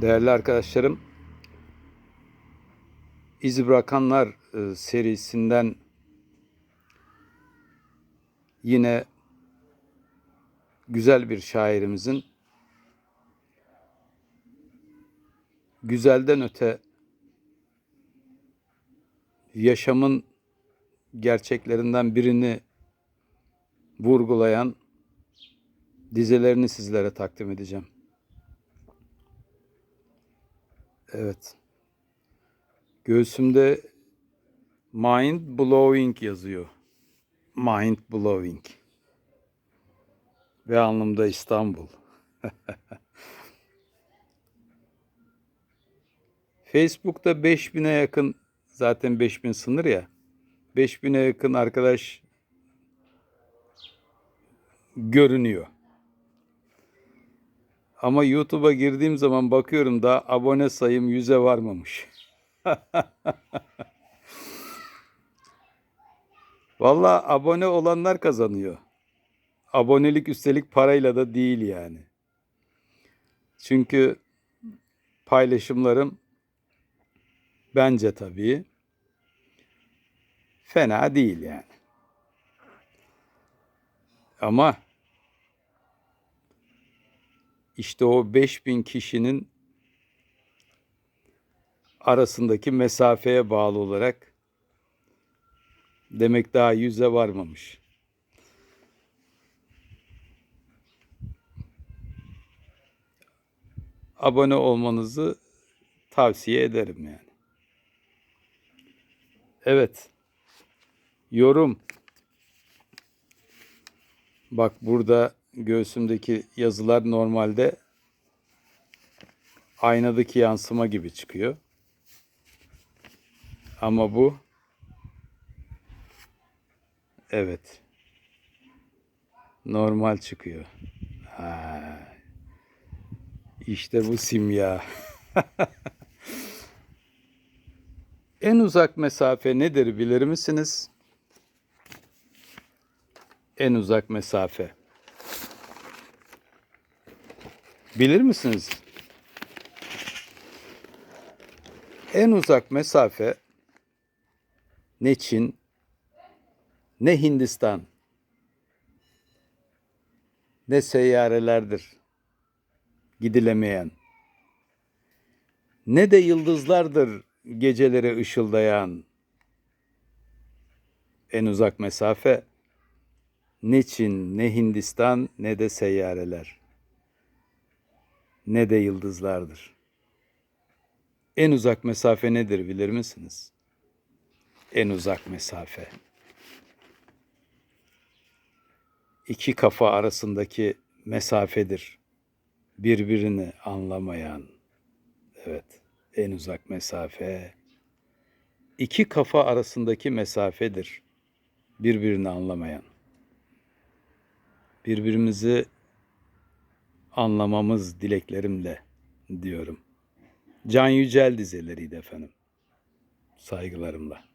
Değerli arkadaşlarım, İzi Bırakanlar e, serisinden yine güzel bir şairimizin güzelden öte yaşamın gerçeklerinden birini vurgulayan dizelerini sizlere takdim edeceğim. Evet. Göğsümde mind blowing yazıyor. Mind blowing. Ve alnımda İstanbul. Facebook'ta 5000'e yakın zaten 5000 sınır ya. 5000'e yakın arkadaş görünüyor. Ama YouTube'a girdiğim zaman bakıyorum da abone sayım 100'e varmamış. Vallahi abone olanlar kazanıyor. Abonelik üstelik parayla da değil yani. Çünkü paylaşımlarım bence tabii fena değil yani. Ama işte o 5000 kişinin arasındaki mesafeye bağlı olarak demek daha yüze varmamış. Abone olmanızı tavsiye ederim yani. Evet. Yorum. Bak burada göğsümdeki yazılar normalde aynadaki yansıma gibi çıkıyor. Ama bu evet normal çıkıyor. Ha. İşte bu simya. en uzak mesafe nedir bilir misiniz? En uzak mesafe. Bilir misiniz? En uzak mesafe ne Çin ne Hindistan ne seyyarelerdir gidilemeyen ne de yıldızlardır geceleri ışıldayan en uzak mesafe ne Çin ne Hindistan ne de seyyareler ne de yıldızlardır. En uzak mesafe nedir bilir misiniz? En uzak mesafe. İki kafa arasındaki mesafedir. Birbirini anlamayan. Evet, en uzak mesafe. İki kafa arasındaki mesafedir. Birbirini anlamayan. Birbirimizi anlamamız dileklerimle diyorum. Can Yücel dizeleriydi efendim. Saygılarımla.